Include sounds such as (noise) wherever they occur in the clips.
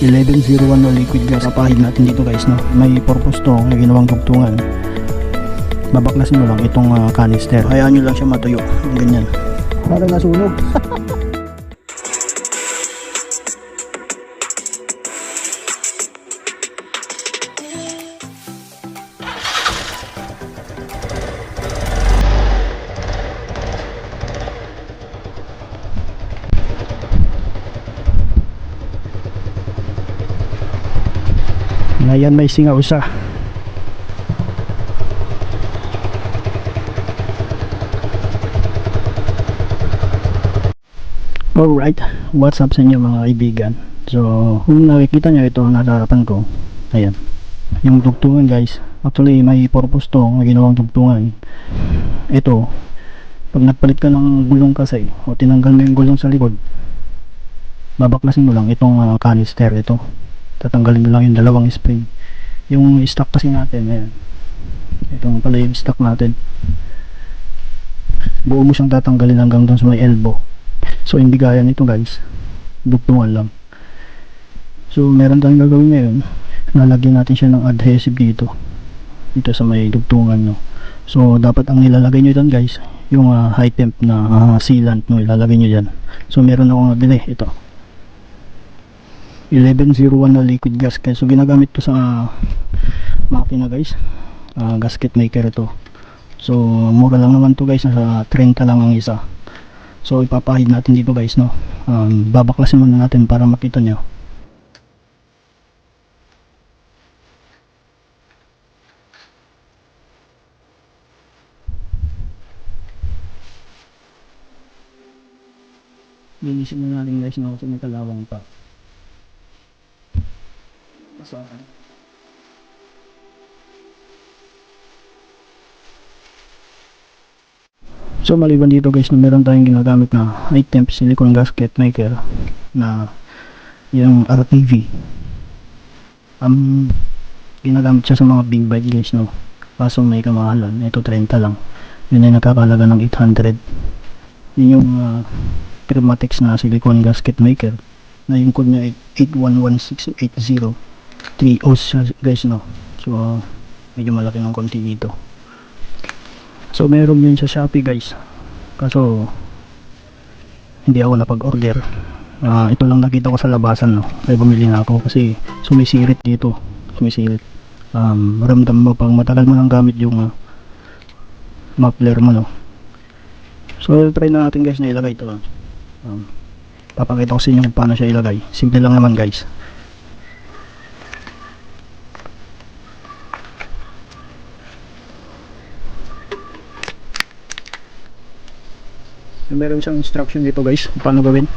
1101 na liquid gas. Papahid natin dito guys, no? May purpose to, may ginawang dugtungan. Babaklasin mo lang itong ah, canister. Hayaan nyo lang siya matuyo. Ganyan. Parang nasunog. (laughs) Ngayon may singaw siya. Alright, what's up sa inyo mga kaibigan? So, kung nakikita nyo ito nasa harapan ko, ayan, yung dugtungan guys, actually may purpose to, may ginawang dugtungan. Ito, pag nagpalit ka ng gulong kasi, o tinanggal mo yung gulong sa likod, babaklasin mo lang itong ah, canister ito. Tatanggalin mo lang yung dalawang spring. Yung stock kasi natin, ayan. Itong pala yung stock natin. Buo mo siyang tatanggalin hanggang doon sa may elbow. So hindi gaya nito guys. Dugtungan lang. So meron tayong gagawin ngayon. Lalagyan natin siya ng adhesive dito. Dito sa may dugtungan no. So dapat ang nilalagay nyo dyan guys, yung ah, high temp na ah, sealant no, ilalagay nyo dyan. So meron akong nabili ito. 1101 na liquid gas guys. So ginagamit to sa ah, makina guys. Ah, gasket maker ito. So mura lang naman to guys, nasa 30 lang ang isa. So ipapahid natin dito guys no. Um, babaklasin muna natin para makita nyo. Linisin na natin guys no kasi may kalawang pa. Pasahan. So maliban dito guys na meron tayong ginagamit na high temp silicone gasket maker na yung RTV. Um, ginagamit siya sa mga big bike guys no. Kaso may kamahalan. Ito 30 lang. Yun ay nakakalaga ng 800. Yun yung uh, Pirmatex na silicone gasket maker na yung code niya ay 811680 3 O's siya guys no. So uh, medyo malaki ng konti dito. So meron yun sa Shopee guys. Kaso hindi ako napag-order. Ah, ito lang nakita ko sa labasan no. Kaya bumili na ako kasi sumisirit dito. Sumisirit. Um, maramdam mo pang matagal mo nang gamit yung ah, muffler mo no. So try na natin guys na ilagay ito. Um, papakita ko sa inyo kung paano siya ilagay. Simple lang naman guys. Meron siyang instruction dito guys paano gawin.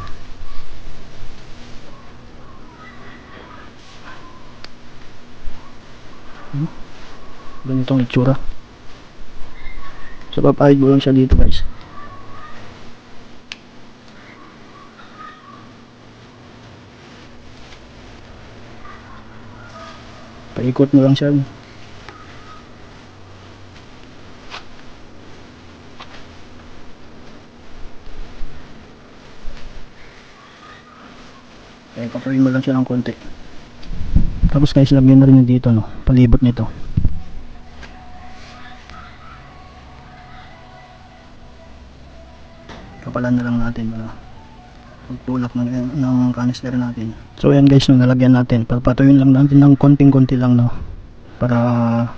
Hmm. ganitong itsura. So papahid mo lang siya dito guys. Paikot mo lang siya Papawin mo lang siya ng konti. Tapos guys, lagyan na rin dito, no? Palibot nito. Kapalan na lang natin para pagtulak ng, ng canister natin. So ayan guys, no, nalagyan natin. Papatuyin lang natin ng konting-konti lang, no? Para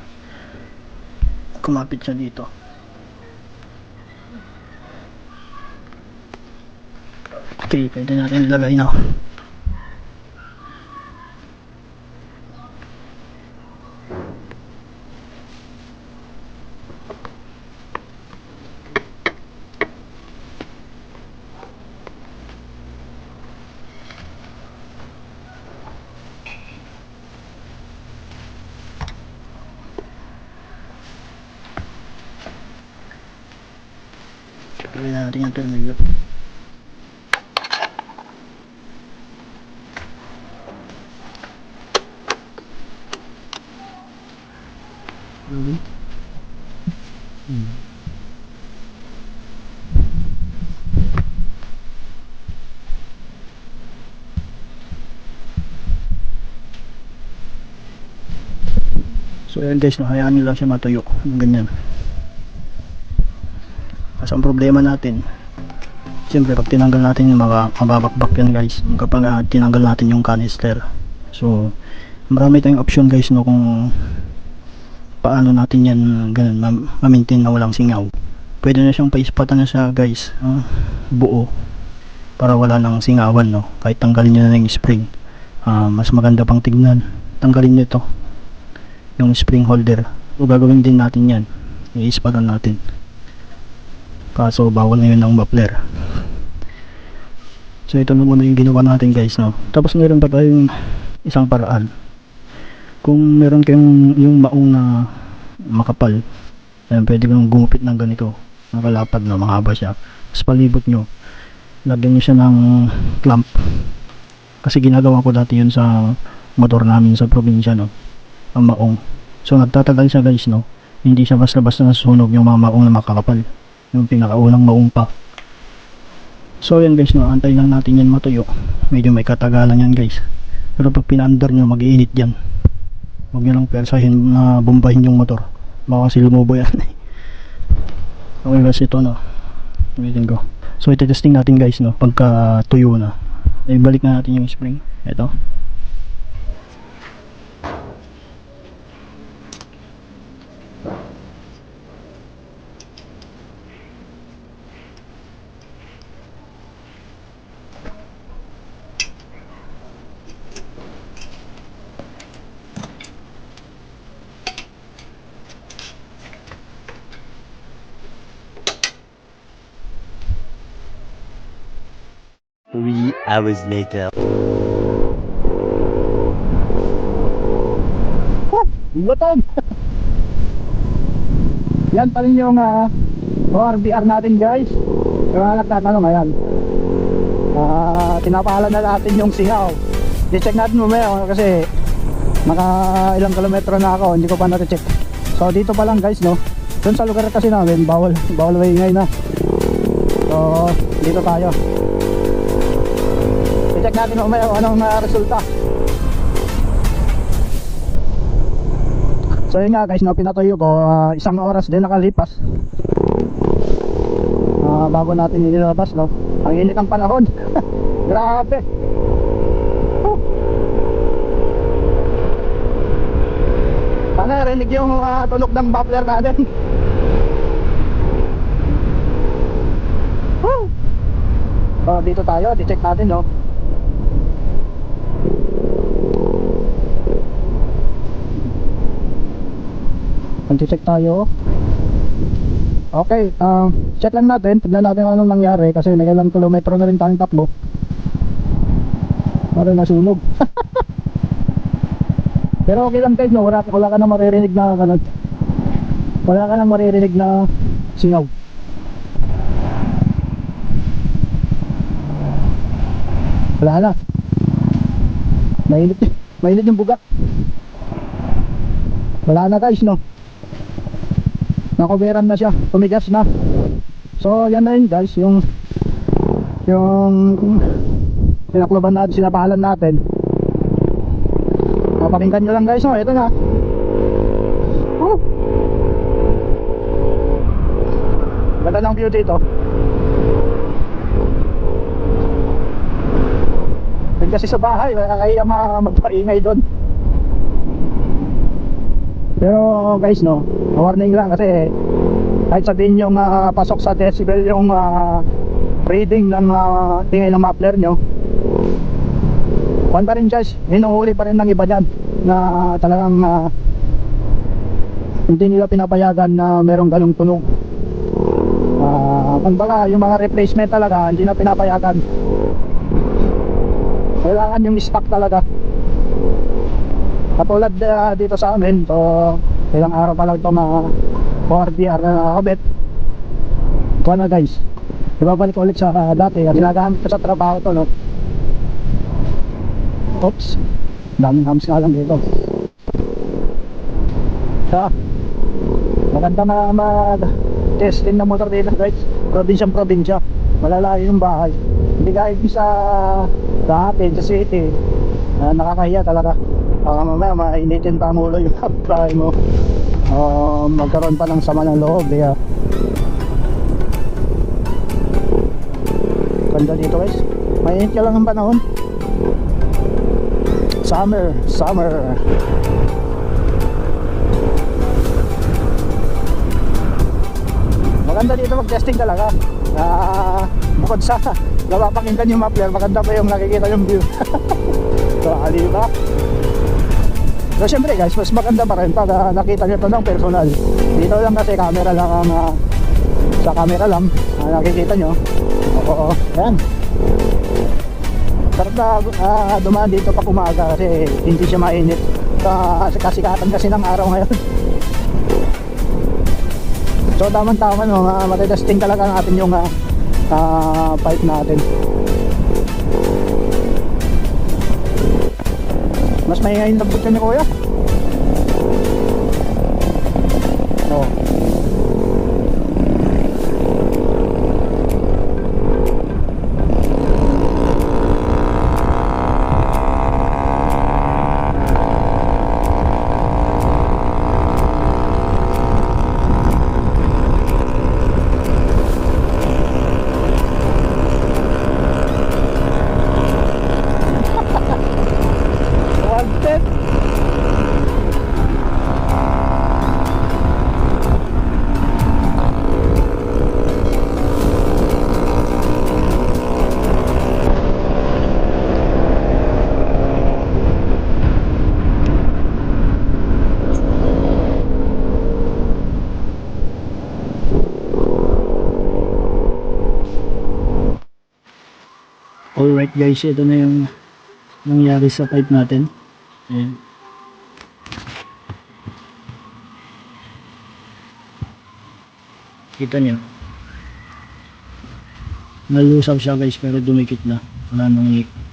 kumapit siya dito. Okay, pwede natin ilagay na. Se pero ya, ya terminó. So yan guys, no, hayaan nila siya matuyok. Ganyan. Ganyan. Kasi ang problema natin, siyempre pag tinanggal natin yung mga mababakbak yan guys, kapag ah, tinanggal natin yung canister. So, marami tayong option guys no kung paano natin yan ganun, ma- ma-maintain na walang singaw. Pwede na siyang paispatan na siya guys, ah, buo para wala nang singawan no kahit tanggalin nyo na yung spring Ah, mas maganda pang tignan tanggalin nyo ito yung spring holder so gagawin din natin yan i-ispatan natin kaso bawal na yun ng muffler. So ito na muna yung ginawa natin guys no? Tapos meron pa tayong isang paraan. Kung meron kayong yung maong na makapal ayan, pwede kong gumupit ng ganito nakalapad na mahaba siya. Tapos palibot nyo. Lagyan nyo siya ng clamp. Kasi ginagawa ko dati yun sa motor namin sa probinsya no? Ang maong. So nagtatagal siya guys no? Hindi siya basta-basta nasusunog yung mga maong na makakapal yung pinakaunang pa so yan guys no antay lang natin yan matuyo. Medyo may katagalan yan guys. Pero pag pinaandar nyo mag-iinit yan. Huwag nyo lang persahin na bombahin yung motor. Baka kasi lumubo yan. (laughs) Okay guys ito no. Waiting ko. So ito testing natin guys no pagka tuyo na. Ibalik na natin yung spring. Ito hours later. Lutog! Yan pa rin yung uh, ORBR natin guys. Yung mga nagtatanong, ayan. Ah, tinapahalan na natin yung singaw. I-check natin mamaya kasi naka ilang kilometro na ako, hindi ko pa na-check. So dito pa lang guys, no. Doon sa lugar kasi namin, bawal bawal maingay na. So dito tayo. I-check natin mamaya kung anong ah, resulta. So yun nga guys, no, pinatuyo ko, ah, isang oras din nakalipas. Ah, bago natin inilabas, no. Ang init ng panahon. (laughs) Grabe. Huh. Sana rinig yung ah, tunog ng muffler natin. Oh, dito tayo, i-check natin, no. Mag-check tayo. Okay, um, check lang natin. Tignan natin anong nangyari kasi may ilang kilometro na rin tayong takbo. Para nasunog. (laughs) Pero okay lang guys, no? wala, wala ka na maririnig na ganun. Wala ka na maririnig na singaw. Wala na. Mainit, (laughs) mainit yung bugat. Wala na guys, no? Nakoberan na siya. Tumigas na. So yan na yun guys. Yung yung sinakloban natin sinapahalan natin. Papakinggan nyo lang guys. No ito na. Woo! ganda ng view dito. Kasi sa bahay kaya magpaingay doon pero guys no, warning lang kasi kahit sabihin nyo uh, pasok sa decibel yung ah, reading ng uh, tingay ng muffler nyo Kwan pa rin guys, hinuhuli pa rin ng iba dyan na talagang ah, hindi nila pinapayagan na merong ganong tunog. Uh, kumbaga yung mga replacement talaga hindi na pinapayagan. Kailangan yung stock talaga katulad uh, dito sa amin so ilang araw pa lang ito mga 4DR na nakakabit ito na guys. Ibabalik ulit sa uh, dati. Kasi nagamit ko sa trabaho to no? Oops. Daming hams nga lang dito. So maganda na mag testing na motor dito guys. Probinsyang probinsya. Malalayo yung bahay. Hindi kahit sa sa atin sa city. Uh, nakakahiya talaga Baka mamaya mainitin pa ang ulo yung (laughs) kapitbahay mo. Uh, magkaroon pa ng sama ng loob. Kaya ganda dito guys. Mainit ka lang ang panahon. Summer, summer. Maganda dito mag-testing talaga. Ah, bukod sa (laughs) napapakinggan yung muffler, maganda pa yung nakikita yung view. (laughs) so, ba? So, syempre guys, mas maganda pa rin pag ah, nakita nyo ito ng personal. Dito lang kasi camera lang ang ah, sa camera lang ah, nakikita nyo. Oo, ayan. Sarap na ah, dumaan dito pa umaga kasi hindi siya mainit. Sa kasikatan kasi ng araw ngayon. So tamang tama no, uh, matetesting talaga natin yung uh, uh, pipe natin. Mas maingay yung lagbot ni kuya. Oh. Wanted. Alright guys, ito na yung nangyari sa pipe natin. Ayan. Kita niyo. Nalusaw siya guys pero dumikit na. Wala nang leak.